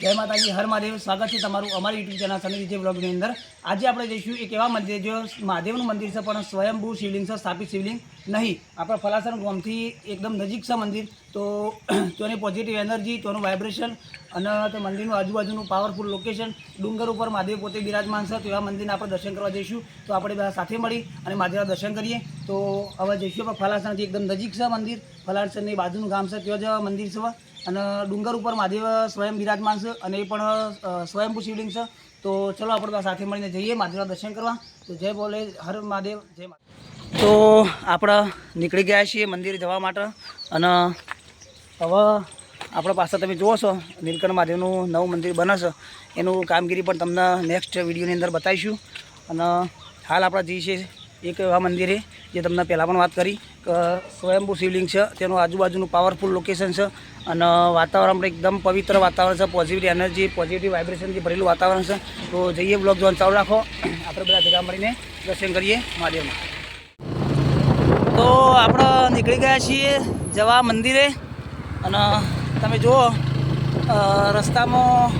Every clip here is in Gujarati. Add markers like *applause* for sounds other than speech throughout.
જય માતાજી, હર મહાદેવ. સ્વાગત છે તમારું અમારી યુટ્યુબ ચેનલ સની બ્લોગની અંદર. આજે આપણે જઈશું એક એવા મંદિર જે મહાદેવનું મંદિર છે, પણ સ્વયંભૂ શિવલિંગ છે, સ્થાપિત શિવલિંગ નહીં. આપણા ફલાસર ગામથી એકદમ નજીક છે મંદિર, તો તેની પોઝિટિવ એનર્જી તેનું વાઇબ્રેશન અને તે મંદિરનું આજુબાજુનું પાવરફુલ લોકેશન ડુંગર ઉપર મહાદેવ પોતે બિરાજમાન છે, તો એવા મંદિરને આપણે દર્શન કરવા જઈશું. તો આપણે બધા સાથે મળી અને મહાદેવના દર્શન કરીએ. તો હવે જઈશું આપણે ફલાસણથી એકદમ નજીક છે મંદિર. ફલાસણની બાજુનું ગામ છે, ત્યાં જ મંદિર છે. અને ડુંગર ઉપર મહાદેવ સ્વયં બિરાજમાન છે અને એ પણ સ્વયંભૂ શિવલિંગ છે. તો ચલો આપણે સાથે મળીને જઈએ, મહાદેવના દર્શન કરવા. તો જય બોલે હર મહાદેવ, જય મહાદેવ. તો આપણે નીકળી ગયા છીએ મંદિર જવા માટે અને હવે આપણા પાસે તમે જુઓ છો, નીલકંઠ મહાદેવનું નવું મંદિર બનાવશે એનું કામગીરી પણ તમને નેક્સ્ટ વિડીયોની અંદર બતાવીશું. અને હાલ આપણે જઈએ છીએ એક એવા મંદિરે જે તમને પહેલાં પણ વાત કરી કે સ્વયંભૂ શિવલિંગ છે, તેનું આજુબાજુનું પાવરફુલ લોકેશન છે અને વાતાવરણ પણ એકદમ પવિત્ર વાતાવરણ છે પોઝિટિવ એનર્જી પોઝિટિવ વાઇબ્રેશનથી ભરેલું વાતાવરણ છે. તો જઈએ બ્લોગ જોવાનું ચાલુ રાખો. આપણે બધા ભેગા મળીને દર્શન કરીએ મહાદેવમાં તો આપણે નીકળી ગયા છીએ જવા મંદિરે અને તમે જુઓ રસ્તામાં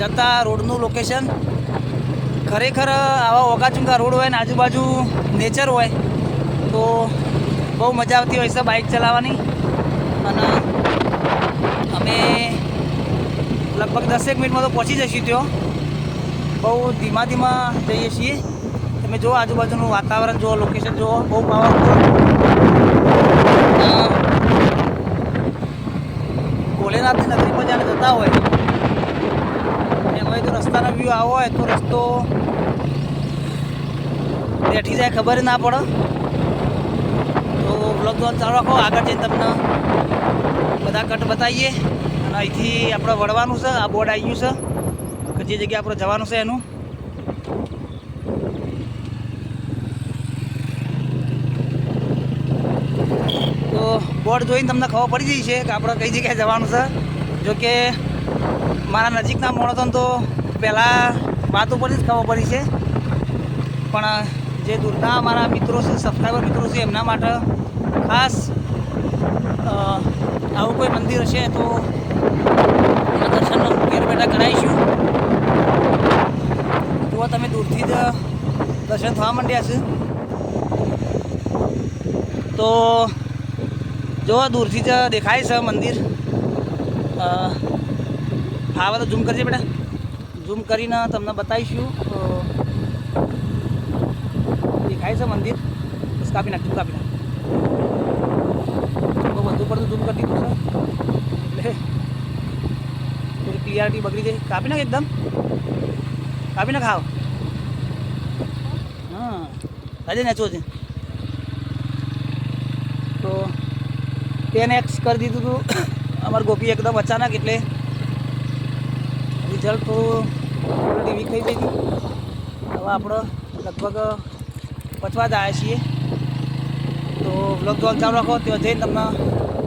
જતા રોડનું લોકેશન ખરેખર આવા ઓગાચુંગા રોડ હોય ને આજુબાજુ નેચર હોય, તો બહુ મજા આવતી હોય છે બાઇક ચલાવવાની. અને અમે લગભગ દસેક મિનિટમાં તો પહોંચી જઈશું ત્યાં. બહુ ધીમા ધીમા જઈએ છીએ. તમે જુઓ આજુબાજુનું વાતાવરણ, જુઓ લોકેશન જુઓ, બહુ પાવરફુલ ભોલેનાથની નગરીમાં જ્યારે જતા હોય રસ્તાનો વ્યૂ આવો હોય તો રસ્તો બેઠી જાય, ખબર ના પડે. તો બ્લોગ જોવાનું ચાલુ રાખો, આગળ જઈને તમને બધા કટ બતાવીએ. અને અહીંથી આપણે વળવાનું છે, આ બોર્ડ આવી ગયું છે. જે જગ્યાએ આપણે જવાનું છે એનું. તો બોર્ડ જોઈને તમને ખબર પડી જઈ છે કે આપણે કઈ જગ્યાએ જવાનું છે. જો કે મારા નજીકના મોડો તો પહેલાં વાત ઉપરથી જ ખબર પડી છે. પણ જે દૂરના અમારા મિત્રો છે સબસ્ક્રાઈબર મિત્રો છે, એમના માટે ખાસ આવું કોઈ મંદિર હશે તો એના દર્શન ઘેર બેઠા કરાવીશું. જુઓ તમે દૂરથી જ દર્શન થવા માંડ્યા છે. તો જો દૂરથી જ દેખાય છે મંદિર. હા તો ઝૂમ કરજે બેટા. ઝૂમ કરીને તમને બતાવીશું. દેખાય છે મંદિર? બસ કાપી નાખ ઝૂમ કાપી નાખ તો વધુ પડતું ઝૂમ કરી દીધું છે. એટલે ક્લિયરિટી બગડી ગઈ કાપી નાખ એકદમ. કાપી નાખ આવ હા, આજે નાચો છે. તો ટેન એક્સ કરી દીધું હતું *coughs* અમારું ગોપી એકદમ અચાનક એટલે રિઝલ્ટ થોડું વીક થઈ ગઈ હવે આપણે લગભગ પચવા જ આવ્યા છીએ. તો બ્લોગ જોવા ચાલુ રાખો. ત્યાં જઈને તમને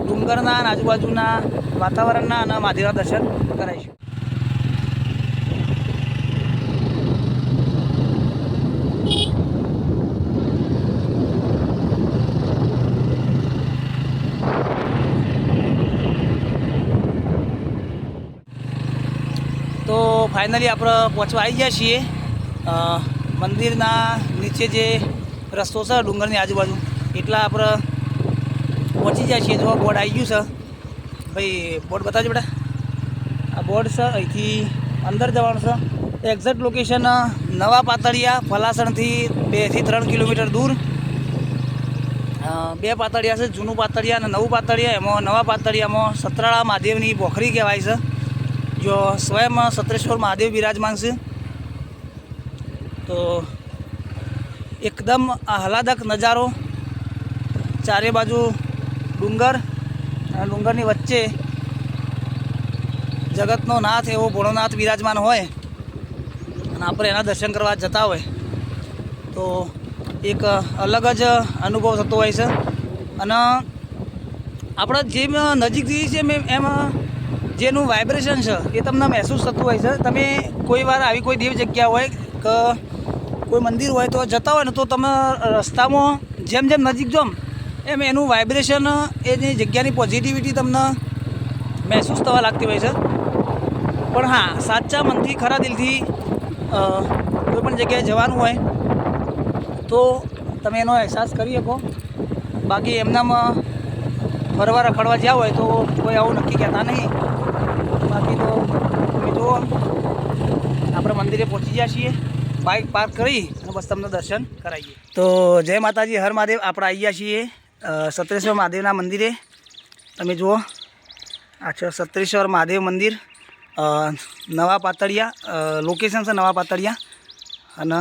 ડુંગરના અને આજુબાજુના વાતાવરણના અને માધેરા દર્શન કરાવીશું તો ફાઇનલી આપણે પહોંચવા આવી ગયા છીએ. મંદિરના નીચે જે રસ્તો છે, ડુંગરની આજુબાજુ, એટલા આપણે પહોંચી ગયા છીએ. જો બોર્ડ આવી ગયું છે. ભાઈ બોર્ડ બતાવજો બેટા. આ બોર્ડ છે, અહીંથી અંદર જવાનું છે. એક્ઝેક્ટ લોકેશન નવા પાતળિયા ફલાસણથી બેથી ત્રણ કિલોમીટર દૂર. બે પાતળિયા છે, જૂનું પાતળિયા અને નવું પાતળિયા. એમાં નવા પાતળિયામાં સતરાળા મહાદેવની પોખરી કહેવાય છે. જો સ્વયં સત્રેશ્વર મહાદેવ બિરાજમાન છે. તો એકદમ આહલાદક નજારો. ચારે બાજુ ડુંગર અને ડુંગરની વચ્ચે જગતનો નાથ એવો ભોળોનાથ બિરાજમાન હોય અને આપણે એના દર્શન કરવા જતા હોય. તો એક અલગ જ અનુભવ થતો હોય છે. અને આપણે જેમ નજીક જઈએ છીએ એમ એમ જેનું વાઇબ્રેશન છે, એ તમને મહેસૂસ થતું હોય છે. તમે કોઈ વાર આવી કોઈ દેવ જગ્યા હોય કે કોઈ મંદિર હોય તો જતા હોય ને તો તમે રસ્તામાં જેમ જેમ નજીક જો એમ એનું વાઇબ્રેશન એની જગ્યાની પોઝિટિવિટી તમને મહેસૂસ થવા લાગતી હોય છે. પણ હા, સાચા મનથી, ખરા દિલથી કોઈ પણ જગ્યાએ જવાનું હોય તો તમે એનો અહેસાસ કરી શકો. બાકી એમનામાં ફરવા રખડવા જ્યાં હોય તો કોઈ આવું નક્કી કહેતા નહીં. બાકી તો તમે જુઓ આપણે મંદિરે પહોંચી ગયા છીએ. બાઇક પાર્ક કરી અને બસ તમને દર્શન કરાવીએ. તો જય માતાજી, હર મહાદેવ. આપણે આવી ગયા છીએ સત્રેશ્વર મહાદેવના મંદિરે. તમે જુઓ, આ સત્રેશ્વર મહાદેવ મંદિર. નવા પાતળિયા લોકેશન છે નવા પાતળિયા. અને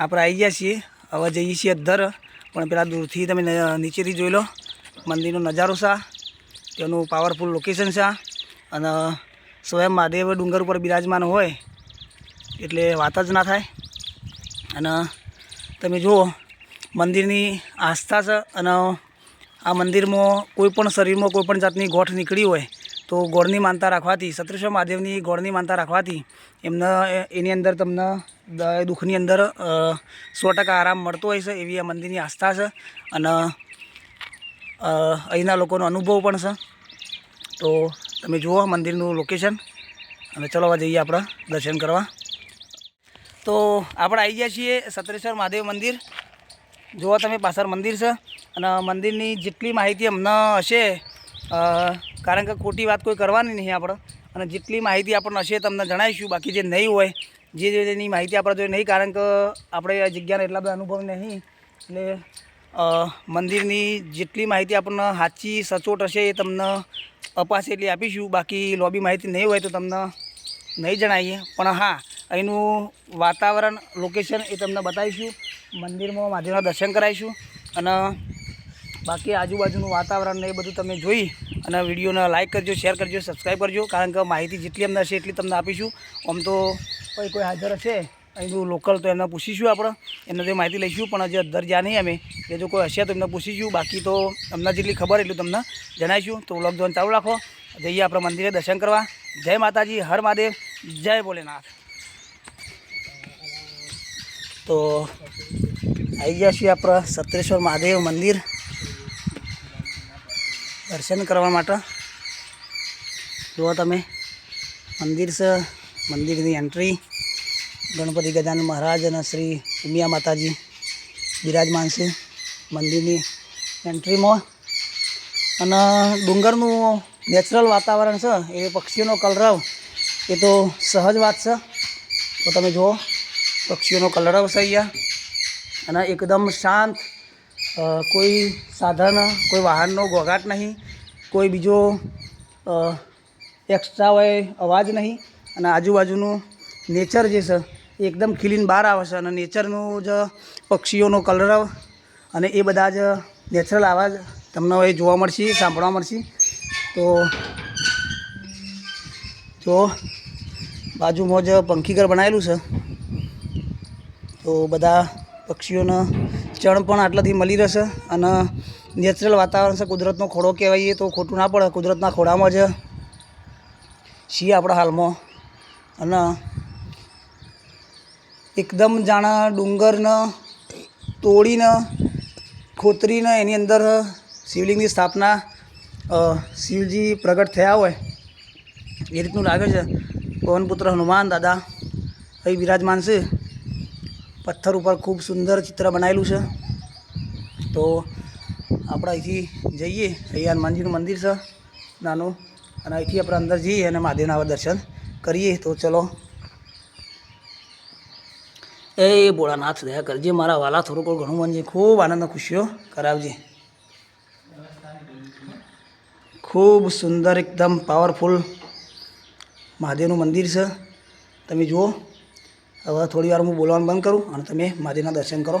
આપણે આવી ગયા છીએ. હવે જઈએ છીએ અધર, પણ પેલા દૂરથી તમે નીચેથી જોઈ લો. મંદિરનો નજારો છે તેનું પાવરફુલ લોકેશન છે અને સ્વયં મહાદેવ ડુંગર ઉપર બિરાજમાન હોય, એટલે વાત જ ના થાય. અને તમે જુઓ, મંદિરની આસ્થા છે અને આ મંદિરમાં કોઈ પણ શરીરમાં કોઈ પણ જાતની ગોઠ નીકળી હોય, તો ગોળની માનતા રાખવાથી સત્રેશ્વર મહાદેવની ગોળની માનતા રાખવાથી, એમને એની અંદર તમને દુઃખની અંદર સો ટકા આરામ મળતો હોય છે, એવી આ મંદિરની આસ્થા છે. અને અહીંના લોકોનો અનુભવ પણ છે. તો તમે જુઓ મંદિરનું લોકેશન અને ચલો જઈએ આપણે દર્શન કરવા. તો આપણે આવી ગયા છીએ સત્રેશ્વર મહાદેવ મંદિર. જુઓ તમે પાછળ મંદિર છે અને મંદિરની જેટલી માહિતી અમને હશે કારણ કે ખોટી વાત કોઈ કરવાની નહીં આપણે. અને જેટલી માહિતી આપણને હશે તમને જણાવીશું. બાકી જે નહીં હોય, જે જેની માહિતી આપણે જોઈએ નહીં, કારણ કે આપણે આ જગ્યાને એટલા બધા અનુભવ નહીં. એટલે મંદિરની જેટલી માહિતી આપણને સાચી, સચોટ હશે એ તમને અપાશે એટલી આપીશું. બાકી લોબી માહિતી નહીં હોય તો તમને નહીં જણાવીએ પણ હા, અહીંનું વાતાવરણ લોકેશન એ તમને બતાવીશું. મંદિરમાં મહાદેવના દર્શન કરાવીશું. અને બાકી આજુબાજુનું વાતાવરણ ને એ બધું તમે જોઈ અને વિડીયોને લાઇક કરજો શેર કરજો સબસ્ક્રાઈબ કરજો. કારણ કે માહિતી જેટલી અમને હશે એટલી તમને આપીશું. આમ તો કોઈ કોઈ હાજર હશે. અહીંનું લોકલ તો એમને પૂછીશું આપણે. એમને તે માહિતી લઈશું, પણ હજી અંદર જ્યાં નહીં અમે. એ જો કોઈ હશે તો એમને પૂછીશું. બાકી તો અમને જેટલી ખબર એટલું તમને જણાવીશું. તો વ્લોગ જોવાનું ચાલુ રાખો. જઈએ આપણે મંદિરે દર્શન કરવા. જય માતાજી, હર મહાદેવ, જય ભોલેનાથ. તો આવી ગયા છીએ આપણે સત્રેશ્વર મહાદેવ મંદિર દર્શન કરવા માટે. જુઓ તમે, મંદિર છે, મંદિરની એન્ટ્રી ગણપતિ ગજાનન મહારાજ અને શ્રી ઉમિયા માતાજી બિરાજમાન છે મંદિરની એન્ટ્રીમાં. અને ડુંગરનું નેચરલ વાતાવરણ છે, એ પક્ષીઓનો કલરવ, એ તો સહજ વાત છે. તો તમે જુઓ, પક્ષીઓનો કલરવ છે અહીંયા. અને એકદમ શાંત કોઈ સાધન, કોઈ વાહનનો ઘોઘાટ નહીં, કોઈ બીજો એક્સ્ટ્રા હોય અવાજ નહીં. અને આજુબાજુનું નેચર જે છે એકદમ ખીલીને બહાર આવે છે અને નેચરનું જ પક્ષીઓનો કલરવ અને એ બધા જ નેચરલ આવાજ તમને હવે જોવા મળશે, સાંભળવા મળશે. તો જો, બાજુમાં જ પંખીઘર બનાવેલું છે. તો બધા પક્ષીઓને ચણ પણ આટલાથી મળી રહેશે અને નેચરલ વાતાવરણ છે. કુદરતનો ખોડો કહેવાય તો ખોટું ના પડે, કુદરતના ખોળામાં જ છીએ આપણા હાલમાં. અને એકદમ જાણે ડુંગરને તોડીને ખોતરીને એની અંદર શિવલિંગની સ્થાપના શિવજી પ્રગટ થયા હોય, એ રીતનું લાગે છે. પવનપુત્ર હનુમાન દાદા, અહીં બિરાજમાન છે. પથ્થર ઉપર ખૂબ સુંદર ચિત્ર બનાવેલું છે. તો આપણે અહીંથી જઈએ. અહીંયા હનુમાનજીનું મંદિર છે, નાનું. અને અહીંથી આપણે અંદર જઈએ અને મહાદેવના દર્શન કરીએ. તો ચલો એ ભોળાનાથ દયા કરજે, મારા વાલા થોડુંક ઘણું મનજી ખૂબ આનંદ ખુશીઓ કરાવજે. ખૂબ સુંદર, એકદમ પાવરફુલ મહાદેવનું મંદિર છે. તમે જુઓ, હવે થોડી વાર હું બોલવાનું બંધ કરું અને તમે મહાદેવના દર્શન કરો.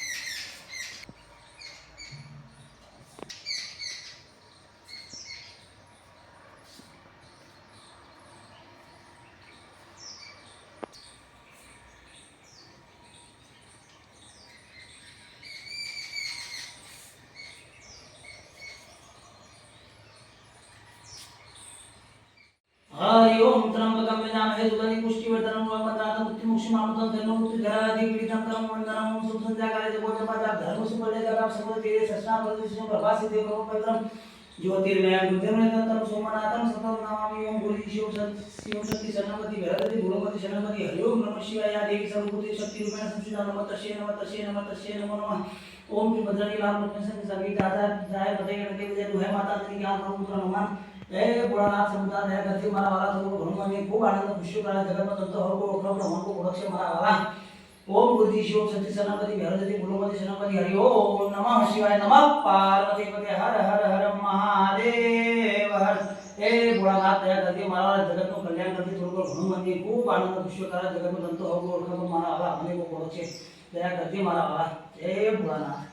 વંદનમ સુખ સંધ્યા કાલે જગો જપા ધર્મ સુપલે જગા સર્વ તે સસ્ના પ્રતિષ્ઠા પ્રભાસી દેવ પ્રભુ પવિત્રમ જ્યોતિર્મય ગુરુદેવનેતમ સોમનાથમ સતમ નમામિ ઓમ ગુરુ શિવ શિવ શક્તિ શરણપતિ ભૈરવતિ ગુરુમતિ શરણપતિ હરિ ઓમ નમઃ શિવાય આ દેવી સર્વભૂતિ શક્તિ રૂપેણ સંસ્થિતા નમઃ તસ્યે નમઃ તસ્યે નમઃ તસ્યે નમો નમઃ ઓમ શ્રી ભદ્રણી લાલ લક્ષ્મી સગી દાદા જાય પતે ગણકે વિજય દુહે માતા શ્રી જ્ઞાન પ્રભુ હનુમાન હે ભોળાનાથ સમુદાય હે ગતિ મારા વાલા થવું ભણવાની ખૂબ આનંદ ખુશી કરા જગતમાં ઓમ ગુરુજી શિવ સતી સનાપતિ ભૈરવતી ગુરુમતિ સનાપતિ હરિ ઓમ નમઃ શિવાય નમઃ. પાર્વતી પતે હર હર હર મહાદેવ. હર. હે ભોળાનાથ દયા ગતિ મારા જગતનું કલ્યાણ કરતી થોડું ઘણું મંદિર, ખૂબ આનંદ ખુશી કરા જગતમાં તંતો હરકો ઓળખલો મારા વાલા મને કો છે. દયા કરતી મારા આલા જય ભોળાનાથ.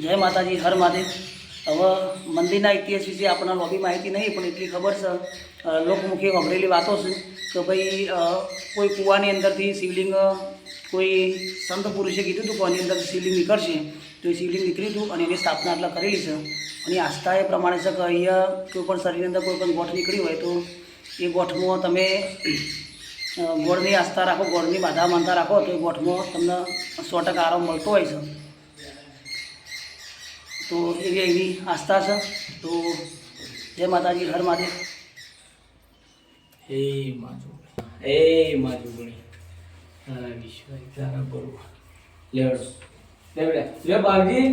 જય માતાજી, હર મહાદેવ. હવે મંદિરના ઇતિહાસ વિશે આપણને લોબી માહિતી નહીં, પણ એટલી ખબર છે લોકમુખી વાપરેલી વાતો છે કે ભાઈ કોઈ કૂવાની અંદરથી શિવલિંગ, કોઈ સંત પુરુષે કીધું હતું કે આની અંદર શિવલિંગ નીકળશે, તો એ શિવલિંગ નીકળ્યું હતું અને એની સ્થાપના એટલે કરેલી છે. અને આસ્થા એ પ્રમાણે છે કે અહીંયા કોઈ પણ શરીરની અંદર કોઈ પણ ગોઠ નીકળી હોય તો એ ગોઠમાં તમે ગોળની આસ્થા રાખો, ગોળની બાધા માનતા રાખો તો એ ગોઠમાં તમને સો ટકા આરામ મળતો હોય છે. તો એવી એવી આસ્થા છે. તો જય માતાજી હર મહાદેવ. હે માજુ હે માજુગણી તારા વિશ્વાસ તારા બરોબર લેવડો. લેવડે. લે બાગજી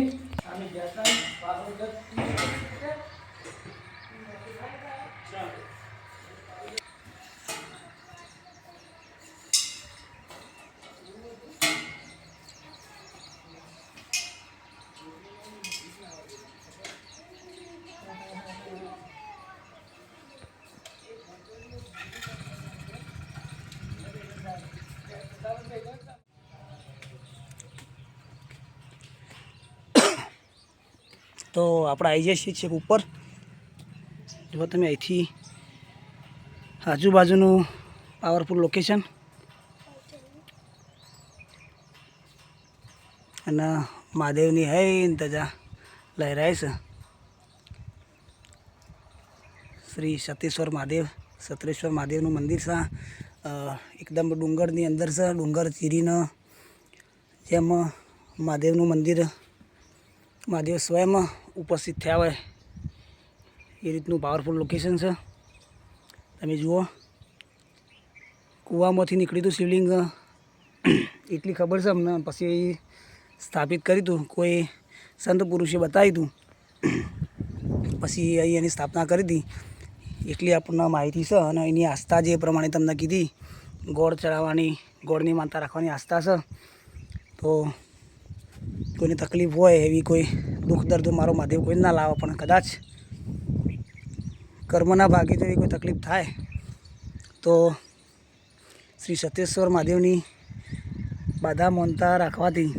તો આપણે આવી જઈએ છીએ ઉપર. જો તમે અહીંથી આજુબાજુનું પાવરફુલ લોકેશન અને મહાદેવની હૈ તજા લહેરાય છે. શ્રી સતીશ્વર મહાદેવ, સત્રેશ્વર મહાદેવનું મંદિર છે. એકદમ ડુંગરની અંદર છે, ડુંગર ચીરીને જેમ મહાદેવનું મંદિર મહાદેવ સ્વયં ઉપસ્થિત થયા હોય એ રીતનું પાવરફુલ લોકેશન છે. તમે જુઓ, કૂવામાંથી નીકળ્યું હતું શિવલિંગ એટલી ખબર છે અમને. પછી સ્થાપિત કર્યું હતું, કોઈ સંત પુરુષે બતાવ્યું હતું. પછી અહીં એની સ્થાપના કરી હતી. એટલી આપણને માહિતી છે અને એની આસ્થા જે પ્રમાણે તમને કીધી, ગોળ ચડાવવાની, ગોળની માનતા રાખવાની આસ્થા છે. તો કોઈને તકલીફ હોય એવી કોઈ દુઃખ દર્દ મારો મહાદેવ કોઈ ના લાવે, પણ કદાચ કર્મના ભાગે જો એવી કોઈ તકલીફ થાય, તો શ્રી સત્યેશ્વર મહાદેવની બાધા મોનતા રાખવાથી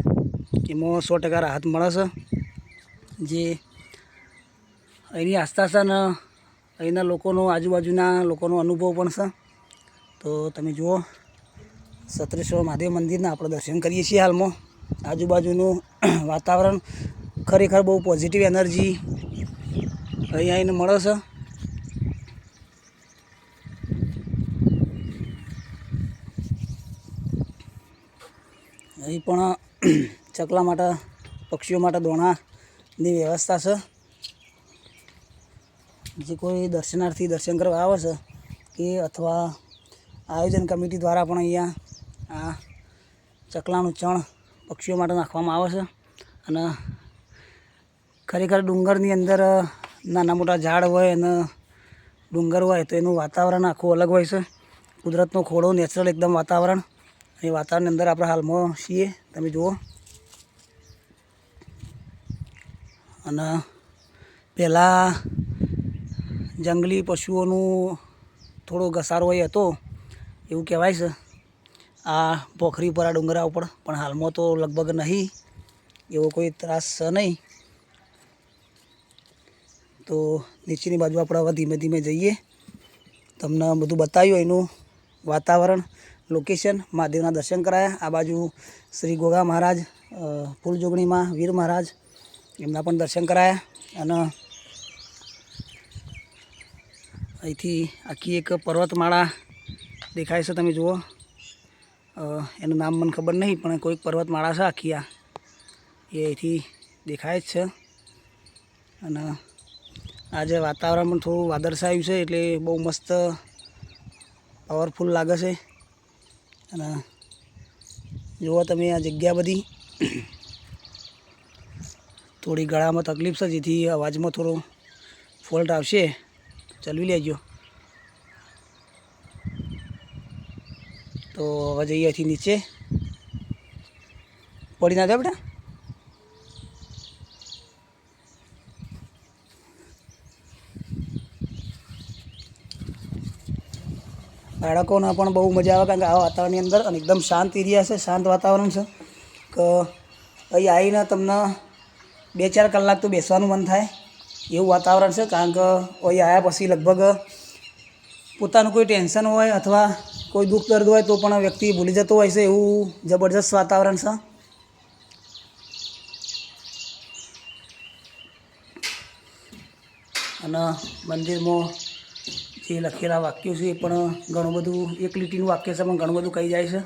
એમાં સો ટકા રાહત મળે છે. જે અહીંની આસ્થા અહીંના લોકોનો આજુબાજુના લોકોનો અનુભવ પણ છે. તો તમે જુઓ સત્રેશ્વર મહાદેવ મંદિરના આપણે દર્શન કરીએ છીએ હાલમાં. આજુબાજુનું વાતાવરણ ખરેખર બહુ પોઝિટિવ એનર્જી અહીં આવીને મળે છે. અહીં પણ ચકલા માટે, પક્ષીઓ માટે દોણાની વ્યવસ્થા છે. જે કોઈ દર્શનાર્થી દર્શન કરવા આવે છે કે અથવા આયોજન કમિટી દ્વારા પણ અહીંયા આ ચકલાનું ચણ પક્ષીઓ માટે નાખવામાં આવે છે. અને ખરેખર ડુંગરની અંદર નાના મોટા ઝાડ હોય અને ડુંગર હોય તો એનું વાતાવરણ આખું અલગ હોય છે. કુદરતનો ખોડો નેચરલ એકદમ વાતાવરણ. એ વાતાવરણની અંદર આપણે હાલમાં છીએ. તમે જુઓ. અને પહેલાં જંગલી પશુઓનું થોડો ઘસારો હોય હતો, એવું કહેવાય છે. આ પોખરી ઉપર આ ડુંગરા ઉપર. પણ હાલમાં તો લગભગ નહીં. એવો કોઈ ત્રાસ નહીં. તો નીચેની બાજુ આપણે હવે ધીમે ધીમે જઈએ. તમને બધું બતાવ્યું એનું વાતાવરણ લોકેશન મહાદેવના દર્શન કરાયા. આ બાજુ શ્રી ગોગા મહારાજ ફૂલજોગણીમાં વીર મહારાજ એમના પણ દર્શન કરાયા. અને અહીંથી આખી એક પર્વતમાળા દેખાય છે, તમે જુઓ. એનું નામ મને ખબર નહીં, પણ કોઈક પર્વતમાળા છે આખી આ એ અહીંથી દેખાય જ છે. અને આજે વાતાવરણ પણ થોડું વાદળછાયું છે, એટલે બહુ મસ્ત પાવરફુલ લાગે છે. અને જુઓ તમે આ જગ્યા બધી. થોડી ગળામાં તકલીફ છે, જેથી અવાજમાં થોડો ફોલ્ટ આવશે. ચલવી લેજો. તો હવે જઈએ અહીંથી નીચે. પડી ના જાય બેટા? બાળકોને પણ બહુ મજા આવે કારણ કે આ વાતાવરણની અંદર અને એકદમ શાંત એરિયા છે, શાંત વાતાવરણ છે. કે અહીં આવીને તમને બે ચાર કલાક તો બેસવાનું મન થાય એવું વાતાવરણ છે, કારણ કે અહીં આવ્યા પછી લગભગ પોતાનું કોઈ ટેન્શન હોય અથવા કોઈ દુઃખ દર્દ હોય તો પણ વ્યક્તિ ભૂલી જતો હોય છે એવું જબરજસ્ત વાતાવરણ છે? અને મંદિરમાં જે લખેલા વાક્યો છે એ પણ ઘણું બધું એક લીટીનું વાક્ય છે, પણ ઘણું બધું કહી જાય છે.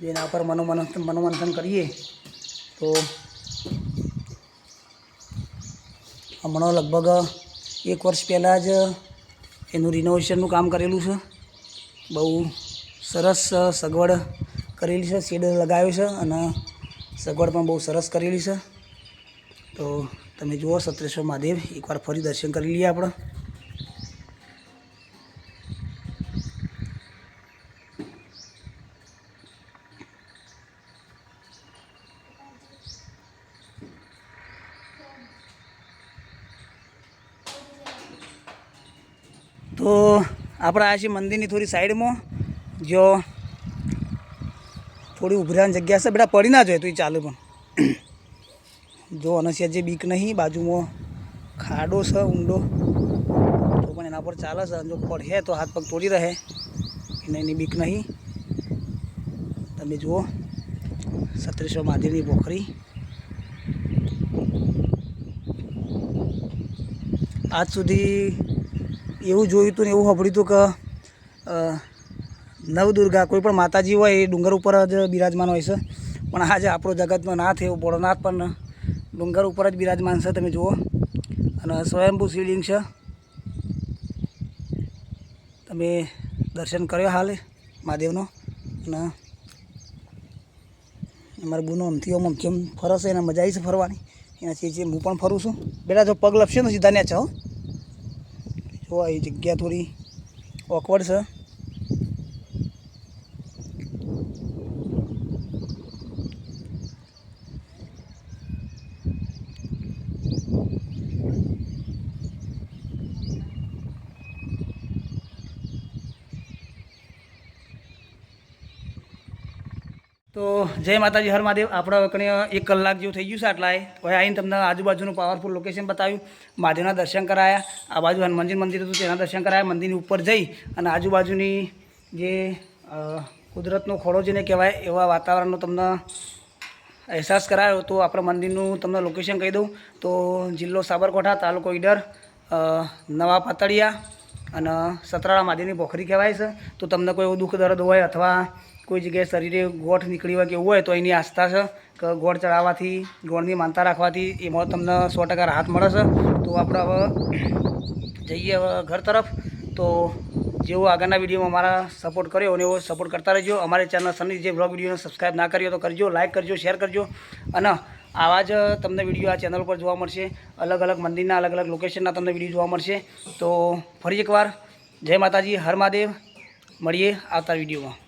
જેના પર મનોમંથન મનોમંથન કરીએ તો હમણાં લગભગ એક વર્ષ પહેલાં જ એનું રિનોવેશનનું કામ કરેલું છે. બહુ સરસ સગવડ કરેલી છે, શેડ લગાવ્યો છે અને સગવડ પણ બહુ સરસ કરેલી છે. તો તમે જુઓ સત્રેશ્વર મહાદેવ, એકવાર ફરી દર્શન કરી લઈએ આપણે. તો આપણે આ છે મંદિરની થોડી સાઈડમાં. જો થોડી ઉભરાની જગ્યા છે. બેટા પડી ના જોઈએ તો એ ચાલે પણ. *clears throat* જો અનસ્યા જે બીક નહીં, બાજુમાં ખાડો છે, ઊંડો. તો પણ એના પર ચાલે છે. જો પડે તો હાથ પગ તોડી રહે. એને એની બીક નહીં. તમે જુઓ સત્રેશ્વર મહાદેવની પોખરી. આજ સુધી એવું જોયું હતું ને એવું સાંભળ્યું હતું કે નવદુર્ગા કોઈ પણ માતાજી હોય એ ડુંગર ઉપર જ બિરાજમાન હોય છે. પણ આજે આપણો જગતનો નાથ એવો ભોળોનાથ પણ ડુંગર ઉપર જ બિરાજમાન છે, તમે જુઓ. અને સ્વયંભૂ શિવલિંગ છે. તમે દર્શન કર્યો હાલે મહાદેવનો? અને અમારા બુનો અમથી આમ અમથી આમ ફરશે એને મજા આવી છે ફરવાની. એનાથી છે હું પણ ફરું છું. બેટા, જો પગ લપશે ને સીધા ન્યા છો જો આ જગ્યા થોડી ઓકવર્ડ છે તો જય માતાજી, હર મહાદેવ. આપણે હવે એક કલાક જેવું થઈ ગયું છે આટલાએ હવે આવીને તમને આજુબાજુનું પાવરફુલ લોકેશન બતાવ્યું. મહાદેવના દર્શન કરાયા. આ બાજુ હનુમાનજી મંદિર હતું, તેના દર્શન કરાયા. મંદિરની ઉપર જઈ અને આજુબાજુની જે કુદરતનો ખોળો જેને કહેવાય, એવા વાતાવરણનો તમને અહેસાસ કરાયો. તો આપણે મંદિરનું તમને લોકેશન કહી દઉં. તો જિલ્લો સાબરકાંઠા, તાલુકો ઈડર નવા પાતળિયા અને સતરાળા મહાદેવની પોખરી કહેવાય છે. તો તમને કોઈ એવું દુઃખ, દર્દ હોય અથવા કોઈ જગ્યાએ શરીરે ગોઠ નીકળી હોય કે એવું હોય તો એની આસ્થા છે કે ગોળ ચડાવવાથી, ગોળની માનતા રાખવાથી એમાં તમને સો ટકા રાહત મળે છે. તો આપણે હવે જઈએ હવે ઘર તરફ. તો જેવો આગળના વિડીયોમાં અમારા સપોર્ટ કર્યો અને એવો સપોર્ટ કરતા રહેજો. અમારી ચેનલ સની જે બ્લોગ વિડીયોને સબસ્ક્રાઈબ ના કર્યો તો કરજો લાઇક કરજો શેર કરજો. અને આવા જ તમને વીડિયો આ ચેનલ પર જોવા મળશે. અલગ અલગ મંદિરના અલગ અલગ લોકેશનના તમને વીડિયો જોવા મળશે. તો ફરી એકવાર જય માતાજી, હર મહાદેવ. મળીએ આવતા વિડીયોમાં.